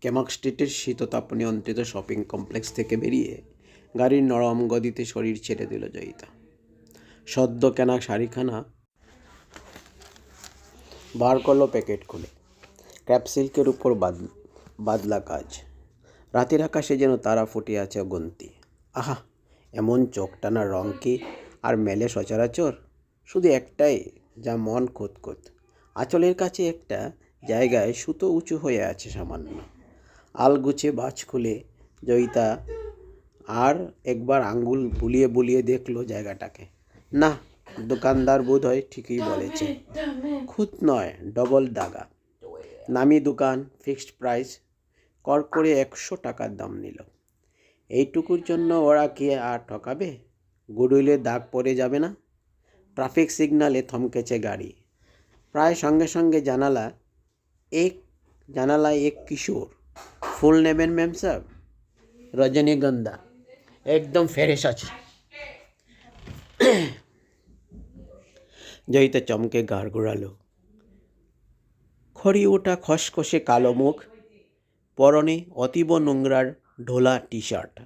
ক্যামাক স্ট্রিটের শীততাপ নিয়ন্ত্রিত শপিং কমপ্লেক্স থেকে বেরিয়ে গাড়ির নরম গদিতে শরীর ছেড়ে দিল জয়িতা। সদ্য কেনা শাড়িখানা বার করল প্যাকেট খুলে। ক্র্যাপ সিল্কের উপর বাদ, বাদলা কাজ। রাতের আকাশে যেন তারা ফুটে আছে অগন্তি। আহা, এমন চোখ টানা রং কি আর মেলে সচরাচর? শুধু একটাই যা মন খুঁতখুত। আঁচলের কাছে একটা জায়গায় সুতো উঁচু হয়ে আছে সামান্য। আলগুছে বাজ খুলে জয়িতা আর একবার আঙ্গুল বুলিয়ে বুলিয়ে দেখল জায়গাটাকে। না দোকানদার বোধ হয় ঠিকই বলেছে। খুঁত নয়, ডবল দাগা। নামি দোকান, ফিক্সড প্রাইস, কর করে একশো টাকার দাম নিল। এইটুকুর জন্য ওরা কি আর ঠকাবে? গুডউইলে দাগ পড়ে যাবে না? ট্রাফিক সিগনালে থমকেছে গাড়ি। প্রায় সঙ্গে সঙ্গে জানালা, এক, জানালায় এক কিশোর ফুল নেবেন ম্যাম সাহেব রজনীগন্ধা। একদম ফ্রেশ আছে। জয়িতা চমকে গাড় ঘোরালো খড়ি ওটা খসখসে কালো মুখ। পরনে অতীব নোংরার ঢোলা টি শার্ট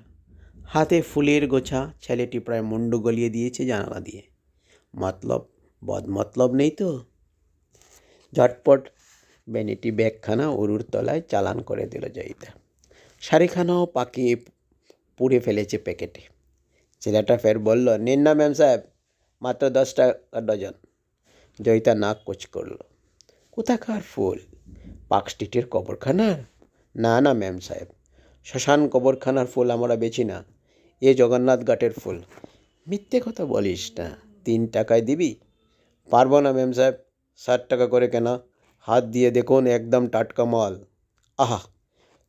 হাতে ফুলের গোছা, ছেলেটি প্রায় মুন্ডু গলিয়ে দিয়েছে জানালা দিয়ে। মতলব বদ মতলব নেই তো? ঝটপট বেনিটি ব্যাগখানা উরুর তলায় চালান করে দিল জয়িতা। শাড়িখানাও পাকিয়ে পুড়ে ফেলেছে প্যাকেটে। ছেলেটা ফের বলল, নিন না ম্যাম সাহেব, মাত্র দশ টাকা ডজন। জয়িতা নাক কোচ করল, কোথাকার ফুল? পার্ক স্ট্রিটের কবরখানার? না না ম্যাম সাহেব, শ্মশান কবরখানার ফুল আমরা বেচি না, এ জগন্নাথ ঘাটের ফুল। মিথ্যে কথা বলিস না, তিন টাকায় দিবি? পারব না ম্যাম সাহেব, ষাট টাকা করে কেনা। হাত দিয়ে দেখুন, একদম টাটকা মাল। আহা,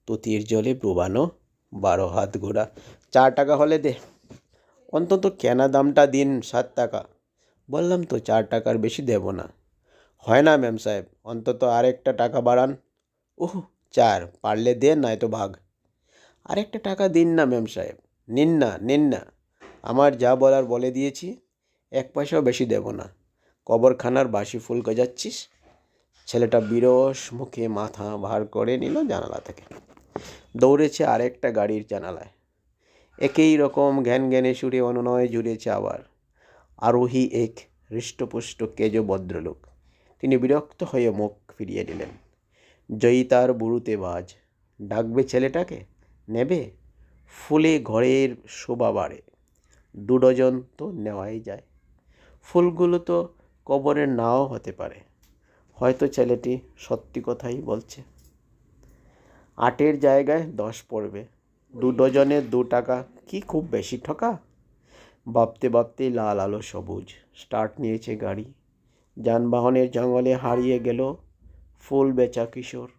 তুতির জলে ডুবানো বারো হাত ঘোরা চার টাকা হলে দে। অন্তত কেনা দামটা দিন সাত টাকা। বললাম, তো চার টাকার বেশি দেব না। হয় না ম্যাম সাহেব, অন্তত আরেকটা টাকা বাড়ান। ওহ, চার, পারলে দেন নয়তো ভাগ। আরেকটা টাকা দিন না ম্যাম সাহেব, নিন না নিন না। আমার যা বলার বলে দিয়েছি, এক পয়সাও বেশি দেব না। কবরখানার বাসি ফুল গজাচ্ছিস? ছেলেটা বিরস মুখে মাথা ভার করে নিল জানালা থেকে। দৌড়েছে আরেকটা গাড়ির জানালায়। একই রকম জ্ঞান জ্ঞানে সুরে অনুনয় জুড়েছে আবার। আরোহী এক হৃষ্টপুষ্ট কেজ ভদ্রলোক। তিনি বিরক্ত হয়ে মুখ ফিরিয়ে নিলেন। জয়িতার বুড়ুতে বাজ। ডাকবে ছেলেটাকে? নেবে? ফুলে ঘরের শোভা বাড়ে। দু ডজন তো নেওয়াই যায়। ফুলগুলো তো কবরের নাও হতে পারে। হয়তো ছেলেটি সত্যি কথাই বলছে। আটের জায়গায় দশ পড়বে। দু ডজনে দু টাকা কি খুব বেশি ঠকা? ভাবতে ভাবতেই লাল আলো সবুজ। স্টার্ট নিয়েছে গাড়ি। যানবাহনের জঙ্গলে হারিয়ে গেল ফুল বেচা কিশোর।